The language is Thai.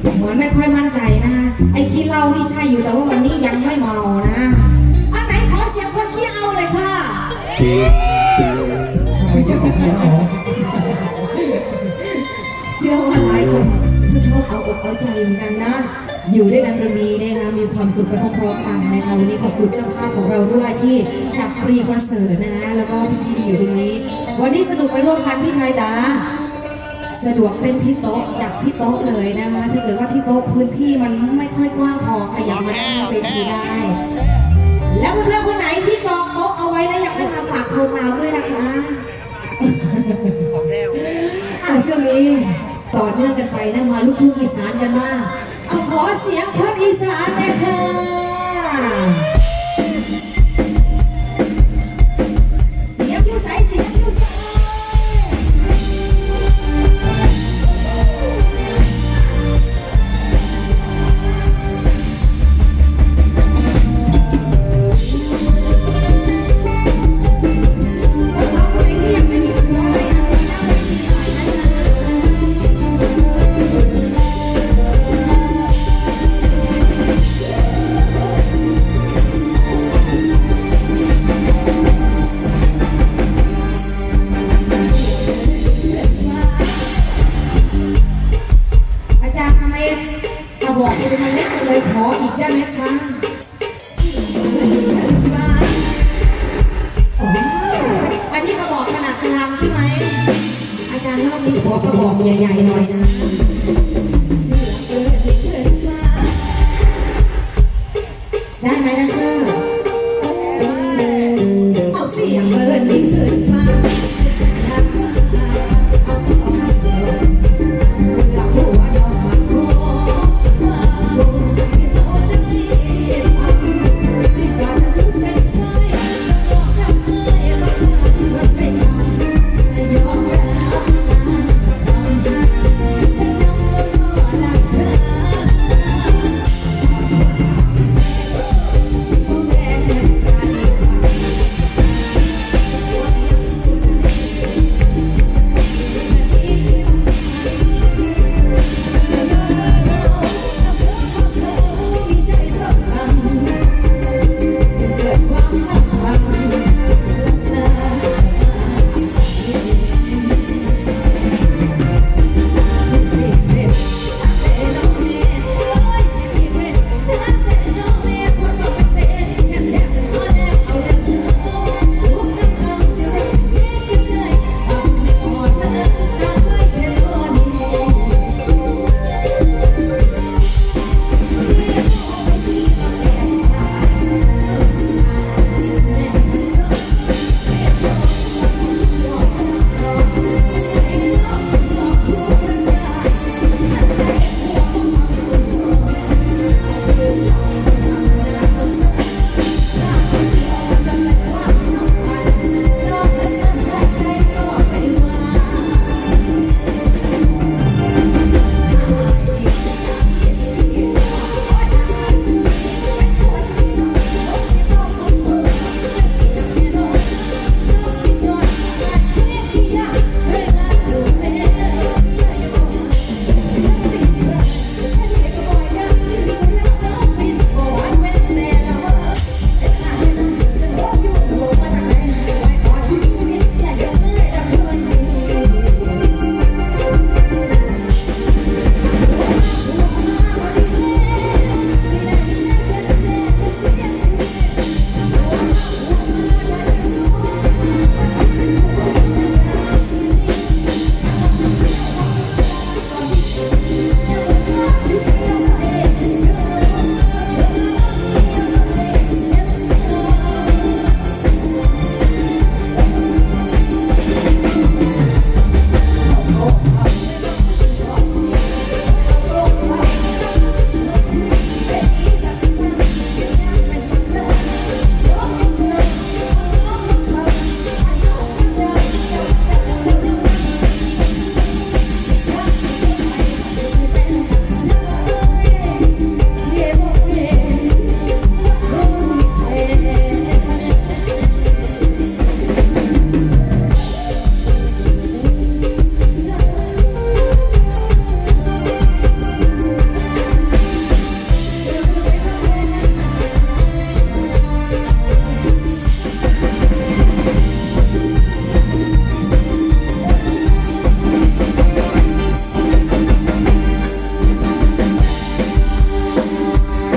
เหมือนไม่ค่อยมั่นใจนะไอ้ขี้เหล้านี่ใช่อยู่แต่ว่าวันนี้ยังไม่เมานะอันไหนขอเสียงคนขี้เอาเลยค่ะเชื่อว่าหลายคนก็ชอบเอาอกเอาใจเหมือนกันนะ อยู่ด้วยกันตรงนี้นะคะมีความสุขไปพร้อมๆกันนะคะวันนี้ขอบคุณเจ้าภาพของเราด้วยที่จัดฟรีคอนเสิร์ตนะแล้วก็พี่ๆที่อยู่ตรงนี้ วันนี้สนุกไปร่วมกันพี่ชายจ๋า สะดวกเป็นที่โต๊ะจัดที่โต๊ะเลยนะคะถ้าเกิดว่าที่โต๊ะพื้นที่มันไม่ค่อยกว้างพอขยับมาที่เวทีได้ แล้วเพื่อนๆคนไหนที่จองโต๊ะเอาไว้แล้วอยากให้มาฝากโทรตามด้วยนะคะอ่าช่วงนี้ต่อเนื่องกันไปนะมาลูกทุ่งอีสานกันบ้างเอาขอเสียงคนอีสานนะคะ บอกเป็นเล็กจัเลยขออีกได้ไหมคะอันนี้กระบอกขนาดกลางใช่ไหม อาจารย์รอบนี้ขอกระบอกใหญ่ๆหน่อยนะได้ไหมนันเธอเอาเสียงเบิร์นดิ้งเธอ